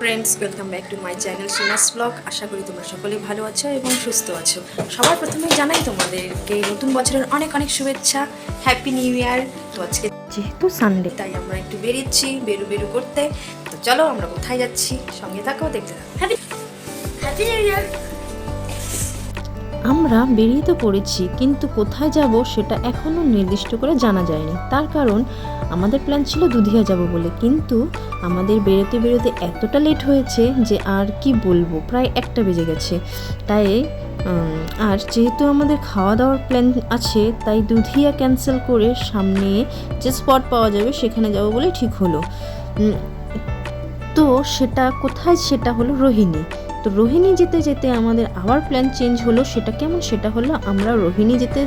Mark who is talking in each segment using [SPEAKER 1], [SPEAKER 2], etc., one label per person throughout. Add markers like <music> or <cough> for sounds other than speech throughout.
[SPEAKER 1] Friends welcome back to my channel Sona's blog আশা করি তোমরা সকলে ভালো আছো এবং সুস্থ আছো। সবার প্রথমে জানাই তোমাদেরকে নতুন বছরের অনেক অনেক শুভেচ্ছা। হ্যাপি নিউ ইয়ার তো আজকে যেহেতু সানডে তাই আমরা একটু বেরিয়েছি বেরু বেরু করতে। তো চলো আমরা কোথায় যাচ্ছি? সঙ্গে থাকো দেখতে থাকো। হ্যাপি হ্যাপি নিউ ইয়ার
[SPEAKER 2] আমরা বেরিয়ে তো পড়েছি, কিন্তু কোথায় যাব সেটা এখনও নির্দিষ্ট করে জানা যায়নি। তার কারণ, আমাদের প্ল্যান ছিল দুধিয়া যাব বলে, কিন্তু আমাদের বেরোতে বেরোতে এতটা লেট হয়েছে যে আর কি বলব, প্রায় একটা বেজে গেছে। তাই আর যেহেতু আমাদের খাওয়া দাওয়ার প্ল্যান আছে, তাই দুধিয়া ক্যান্সেল করে সামনে যে স্পট পাওয়া যাবে সেখানে যাব বলে ঠিক হলো। তো সেটা কোথায় সেটা হলো রোহিণী। তো রোহিণী যেতে যেতে আমাদের আবার প্ল্যান চেঞ্জ হলো, সেটা কেমন? সেটা হলো আমরা রোহিণী যেতে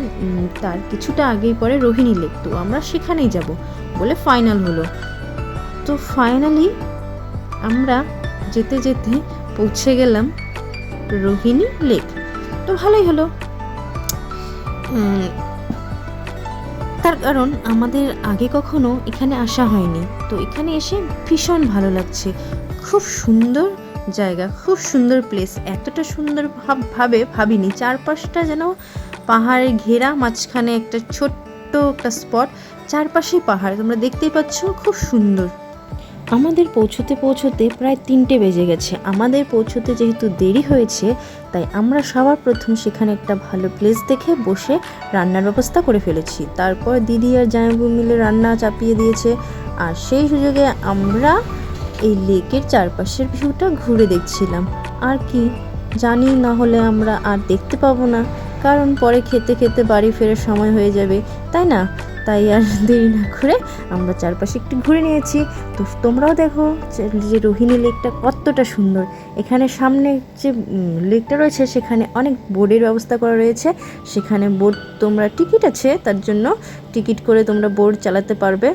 [SPEAKER 2] তার কিছুটা আগেই পরে রোহিণী লেক, তো আমরা সেখানেই যাব বলে ফাইনাল হলো। তো ফাইনালি আমরা যেতে যেতে পৌঁছে গেলাম রোহিণী লেক। তো ভালোই হলো। তার কারণ আমাদের আগে কখনো এখানে আসা হয়নি। তো এখানে এসে ভীষণ ভালো লাগছে। খুব সুন্দর জায়গা। খুব সুন্দর প্লেস এতটা সুন্দর ভাব ভাবে ভাবিনি। চারপাশটা যেন পাহাড়ের ঘেরা, মাঝখানে একটা ছোট্ট একটা স্পট চারপাশেই পাহাড়। তোমরা দেখতেই পাচ্ছ খুব সুন্দর। আমাদের পৌঁছতে পৌঁছতে প্রায় তিনটে বেজে গেছে। আমাদের পৌঁছতে যেহেতু দেরি হয়েছে, তাই আমরা সবার প্রথম সেখানে একটা ভালো প্লেস দেখে বসে রান্নার ব্যবস্থা করে ফেলেছি। তারপর দিদি আর জামাইবু মিলে রান্না চাপিয়ে দিয়েছে। আর সেই সুযোগে আমরা এই লেকের চারপাশের ভিউটা ঘুরে দেখছিলাম। আর কি, জানি না হলে আমরা আর দেখতে পাবো না, কারণ পরে খেতে খেতে বাড়ি ফেরার সময় হয়ে যাবে, তাই না? তাই আর <laughs> দেরি না করে আমরা চারপাশে একটু ঘুরে নিয়েছি। তো তোমরাও দেখো যে- রোহিণী লেকটা কতটা সুন্দর। এখানে সামনে যে লেকটা রয়েছে, সেখানে অনেক বোর্ডের ব্যবস্থা করা রয়েছে। সেখানে বোর্ড তোমরা টিকিট আছে, তার জন্য টিকিট করে তোমরা বোর্ড চালাতে পারবে।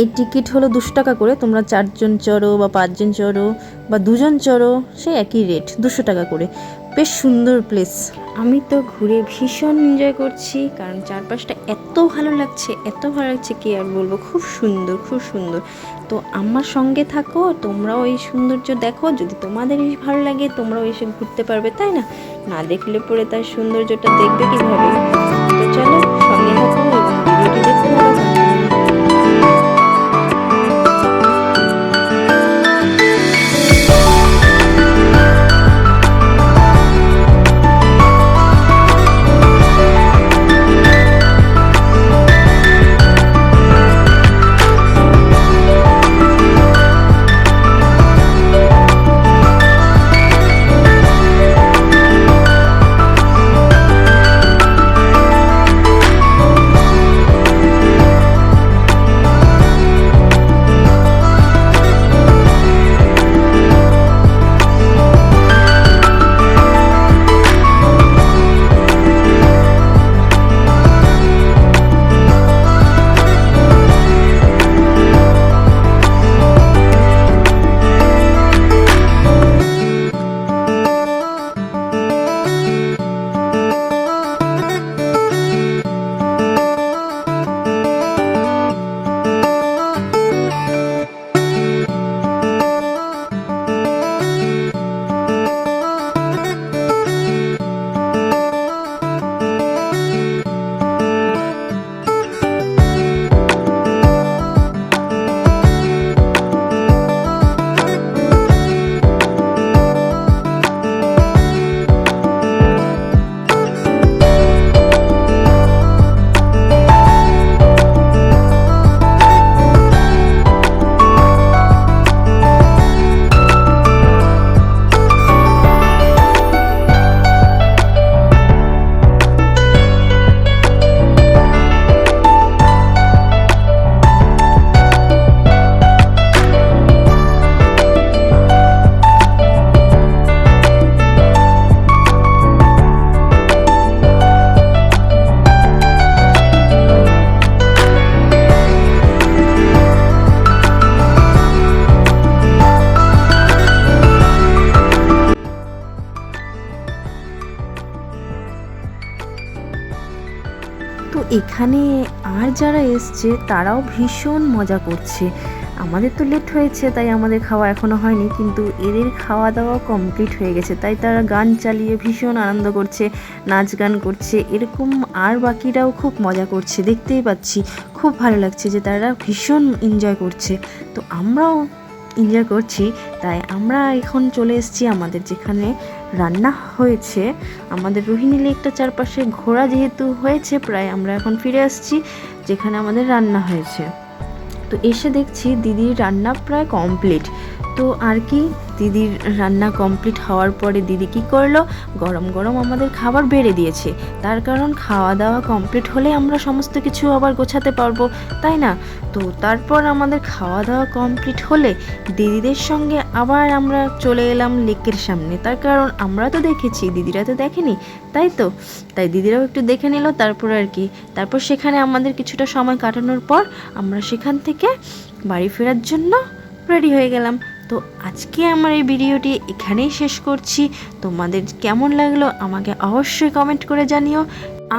[SPEAKER 2] এই টিকিট হলো দুশো টাকা করে। তোমরা চারজন চড়ো বা পাঁচজন চড়ো বা দুজন চড়ো, সে একই রেট দুশো টাকা করে। বেশ সুন্দর প্লেস আমি তো ঘুরে ভীষণ এনজয় করছি, কারণ চারপাশটা এত ভালো লাগছে, এত ভালো লাগছে কি আর বলব? খুব সুন্দর খুব সুন্দর। তো আমার সঙ্গে থাকো, তোমরাও এই সৌন্দর্য দেখো। যদি তোমাদের ভালো লাগে, তোমরাও এসে ঘুরতে পারবে, তাই না? না দেখলে পরে তার সৌন্দর্যটা দেখবে কীভাবে? এখানে আর যারা এসছে, তারাও ভীষণ মজা করছে। আমাদের তো লেট হয়েছে, তাই আমাদের খাওয়া এখনও হয়নি, কিন্তু এদের খাওয়া দাওয়া কমপ্লিট হয়ে গেছে। তাই তারা গান চালিয়ে ভীষণ আনন্দ করছে, নাচ গান করছে। এরকম আর বাকিরাও খুব মজা করছে, দেখতেই পাচ্ছি। খুব ভালো লাগছে যে তারা ভীষণ এনজয় করছে। তো আমরাও এনজয় করছি, তাই আমরা এখন চলে এসেছি আমাদের যেখানে রান্না হয়েছে। আমাদের রোহিণী লেকটা চারপাশে ঘোরা যেহেতু হয়েছে, প্রায় আমরা এখন ফিরে আসছি যেখানে আমাদের রান্না হয়েছে। তো এসে দেখছি দিদির রান্না প্রায় কমপ্লিট তো আর কি, দিদির রান্না কমপ্লিট হওয়ার পরে দিদি কি করল? গরম গরম আমাদের খাবার বেড়ে দিয়েছে। তার কারণ খাওয়া দাওয়া কমপ্লিট হলে আমরা সমস্ত কিছু আবার গোছাতে পারব, তাই না? তো তারপর আমাদের খাওয়া দাওয়া কমপ্লিট হলে দিদিদের সঙ্গে আবার আমরা চলে এলাম লেকের সামনে। তার কারণ আমরা তো দেখেছি, দিদিরা তো দেখেনি, তাই তো? তাই দিদিরাও একটু দেখে নিল, তারপর আর কি। তারপর সেখানে আমাদের কিছুটা সময় কাটানোর পর আমরা সেখান থেকে বাড়ি ফেরার জন্য রেডি হয়ে গেলাম। তো আজকে আমার এই ভিডিওটি এখানেই শেষ করছি। তোমাদের কেমন লাগল আমাকে অবশ্যই কমেন্ট করে জানিও।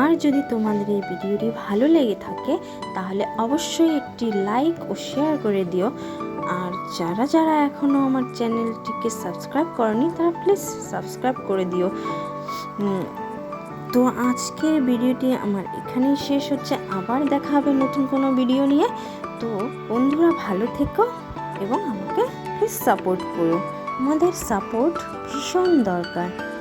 [SPEAKER 2] আর যদি তোমাদের এই ভিডিওটি ভালো লেগে থাকে, তাহলে অবশ্যই একটি লাইক ও শেয়ার করে দিও। আর যারা যারা এখনও আমার চ্যানেলটিকে সাবস্ক্রাইব করনি, তারা প্লিজ সাবস্ক্রাইব করে দিও। তো আজকের ভিডিওটি আমার এখানেই শেষ হচ্ছে। আবার দেখা হবে নতুন কোনো ভিডিও নিয়ে। তো বন্ধুরা ভালো থেকো এবং আমাকে প্লিজ সাপোর্ট করো। আমাদের সাপোর্ট ভীষণ দরকার।